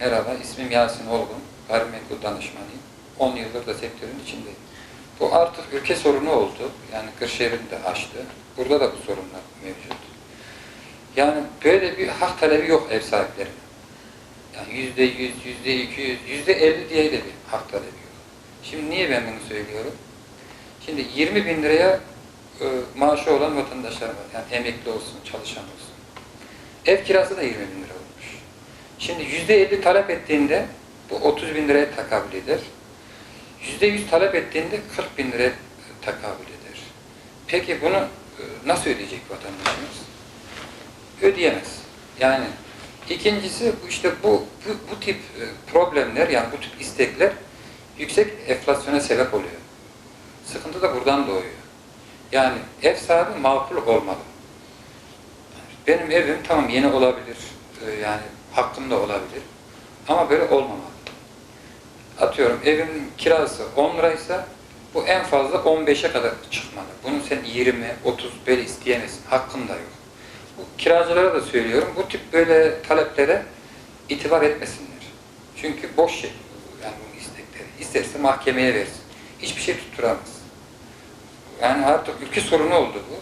Merhaba, ismim Yasin Olgun. Gayrimenkul danışmanıyım. 10 yıldır da sektörün içindeyim. Bu artık ülke sorunu oldu. Yani Kırşehir'in de açtı. Burada da bu sorunlar mevcut. Yani böyle bir hak talebi yok ev sahiplerinin. Yani yüzde yüz, yüzde iki yüz, yüzde elli diye de bir hak talebi yok. Şimdi niye ben bunu söylüyorum? Şimdi 20 bin liraya e, maaşı olan vatandaşlar var. Yani emekli olsun, çalışan olsun. Ev kirası da 20 bin lira. Şimdi yüzde elli talep ettiğinde bu 30 bin liraya takabül eder. Yüzde yüz talep ettiğinde 40 bin liraya takabül eder. Peki bunu e, nasıl ödeyecek vatandaşımız? Ödeyemez. Yani ikincisi işte bu, bu, bu tip e, problemler yani bu tip istekler yüksek enflasyona sebep oluyor. Sıkıntı da buradan doğuyor. Yani ev sahibi makul olmalı. Benim evim tamam yeni olabilir. E, Yani hakkım da olabilir. Ama böyle olmamalı. Atıyorum evimin kirası 10 liraysa bu en fazla 15'e kadar çıkmalı. Bunun sen 20, 30 böyle isteyemezsin. Hakkın da yok. Bu kiracılara da söylüyorum. Bu tip böyle taleplere itibar etmesinler. Çünkü boş şey. Yani bu istekleri. İsterse mahkemeye versin. Hiçbir şey tutturamaz. Yani artık ülke sorunu oldu bu.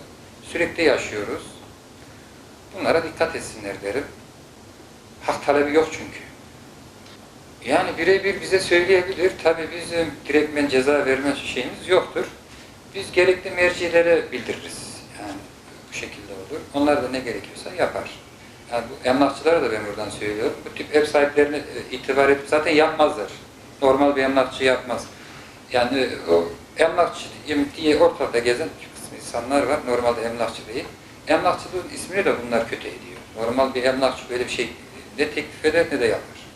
Sürekli yaşıyoruz. Bunlara dikkat etsinler derim. Hak talebi yok çünkü. Yani birebir bize söyleyebilir. Tabii bizim direktmen ceza verme şeyimiz yoktur. Biz gerekli mercilere bildiririz. Yani bu şekilde olur. Onlar da ne gerekiyorsa yapar. Yani bu emlakçılara da ben buradan söylüyorum. Bu tip ev sahiplerine e, itibar et, zaten yapmazlar. Normal bir emlakçı yapmaz. Yani e, o emlakçıyım diye ortada gezen kısmı insanlar var. Normalde emlakçı değil. Emlakçılığın ismini de bunlar kötü ediyor. Normal bir emlakçı böyle bir şey ne teklif eder ne de yapar.